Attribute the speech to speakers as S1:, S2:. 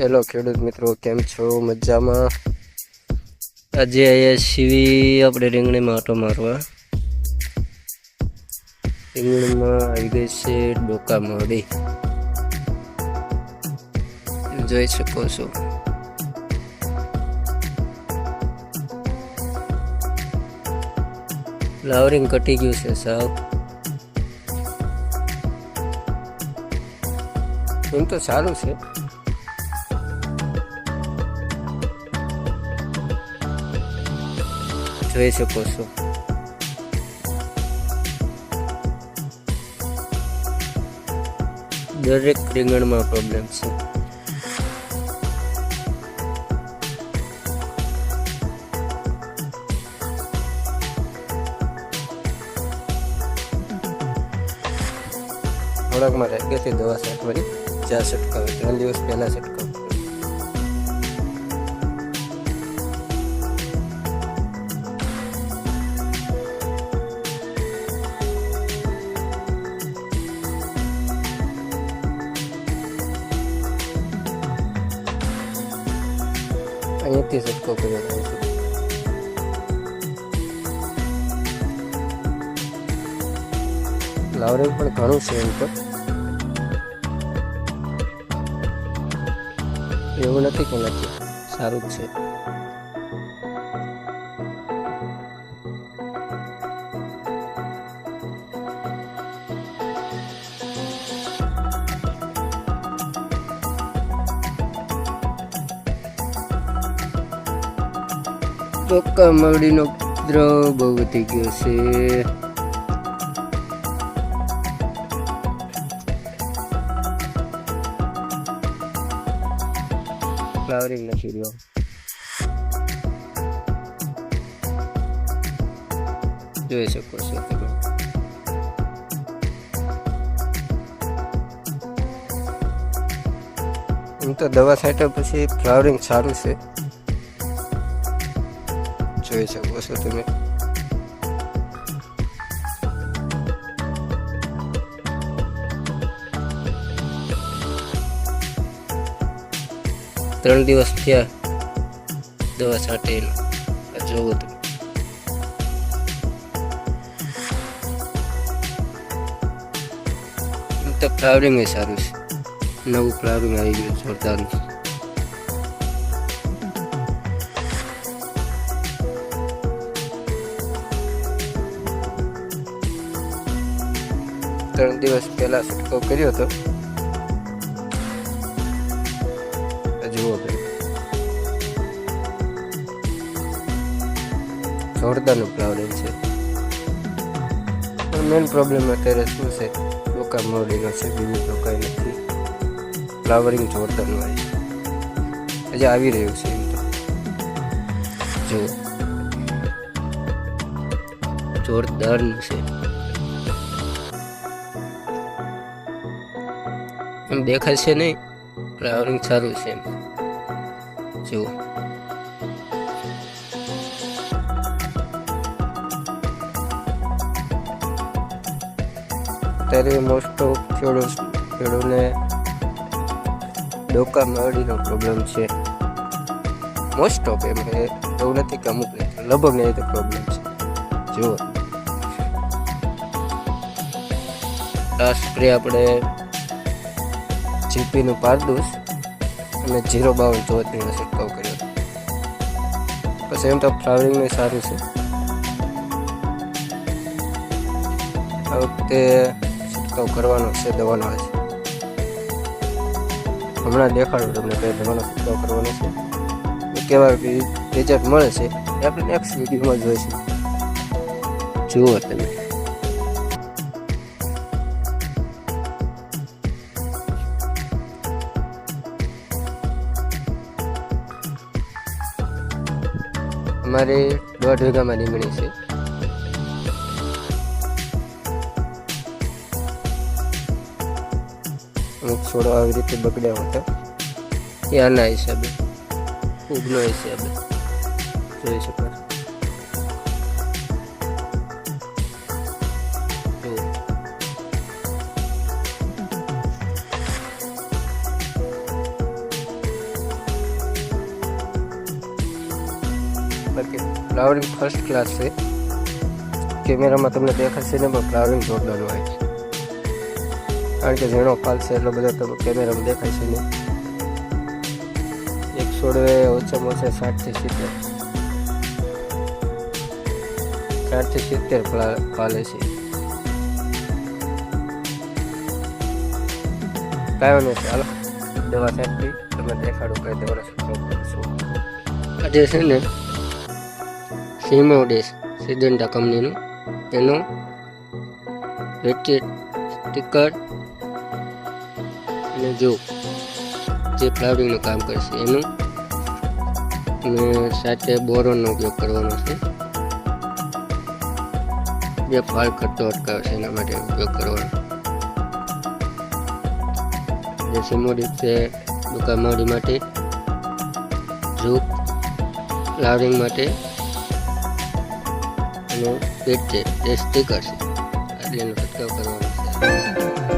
S1: Hello ખેડૂત મિત્રો, કેમ છો? મજામાં? આજે અહીંયા સીવી આપણે રીંગણીમાં આટો મારવા. રીંગણીમાં આવી ગઈ છે ડોકા મોડી. જોઈ શકો છો. ફ્લાવરિંગ કટી ગયું છે સાવ. એમ તો સારું છે. જોઈ શકો છો દરેક રીંગણમાં પ્રોબ્લેમ છે થોડાકમાં રહી ગઈ દવા છાંટવાની જ્યાં છંટકાવ ત્રણ દિવસ પહેલાં છંટકાવ અહીંયાથી છંટકાવ કર્યો હતો ફ્લાવરિંગ પણ ઘણું છે એમ તો એવું નથી કે નથી સારું જ છે ચોખ્ખા મરડીનો ઉપદ્રવ બહુ વધી ગયો છે. ફ્લાવરિંગ નથી રહ્યો. જોઈ શકો છો તમે. એમ તો દવા છાંટ્યા પછી ફ્લાવરિંગ સારું છે. જોઈ શકો છો તમે. ત્રણ દિવસ થયા દવા છાંટેલું જોવો તમે. તો ફ્લાવરિંગ સારું છે. નવું ફ્લાવરિંગ આવી ગયું જોરદારનું ત્રણ દિવસ પહેલા છંટકાવ કર્યો હતો જુઓ ભાઈ જોરદારનું ફ્લાવરિંગ છે પણ મેઇન પ્રોબ્લેમ અત્યારે શું છે ડોકા મોડીનો છે બીજું તો કંઈ નથી ફ્લાવરિંગ જોરદારનું આવે છે હજી આવી રહ્યું છે એમ તો જુઓ જોરદારનું છે એમ દેખાય છે નહીં. ફ્લાવરિંગ સારું છે એમ. જુઓ. અત્યારે મોસ્ટ ઓફ ખેડૂત ખેડૂતને ડોકા મરડીનો પ્રોબ્લેમ છે. મોસ્ટ ઓફ એમ એ એવું નથી કે અમુક લગભગ નહીં તો પ્રોબ્લેમ છે. જુઓ. આ સ્પ્રે આપણે જીપીનું પારદૂસ અને જીરો બાવન ચોત્રીનો છંટકાવ કર્યો. પછી એમ તો ફ્લાવરિંગનું સારું છે. આ વખતે છંટકાવ કરવાનો છે, દવાનો છે. હમણાં દેખાડું તમને કઈ દવાનો છંટકાવ કરવાનો છે. કેવા રિઝલ્ટ મળે છે એ આપણે નેક્સ્ટ વિડીયોમાં જોઈશું. જુઓ તમે. અમારે દોઢ વીઘામાં રીંગણી છે. અમુક છોડો આવી રીતે બગડ્યા હતા. એ આના હિસાબે, ઉગનો હિસાબે. જોઈ શકો. ફ્લાવરિંગ ફર્સ્ટ ક્લાસ છે. કેમેરામાં તમને દેખાશે ને, પણ ફ્લાવરિંગ જોરદાર હોય છે. કારણ કે ઝીણો ફાલ છે, એટલો બધો તમે કેમેરામાં દેખાય છે ને એક છોડે ઓછામાં ઓછા સાઠથી સિત્તેર. સાઠથી સિત્તેર ફ્લા- છે કાંઈ નહીં ચાલો દવા છાંટવી તમે દેખાડો, કઈ દવા આજે છે ને સીમોડેસ સિદ્ધંતા કંપનીનું એનો વેચેટ સ્ટીકર અને જો જે ફ્લાવરિંગનું કામ કરશે એનું અને સાથે બોરોનનો ઉપયોગ કરવાનો છે. જે ફાળ કરતો અટકાવશે એના માટે ઉપયોગ કરવાનો. જે સિમોડી છે દુકાનવાડી માટે ઝૂક ફ્લાવરિંગ માટે અને પેટ છે તે સ્ટીકર છે. એટલે એનો છંટકાવ કરવાનો છે.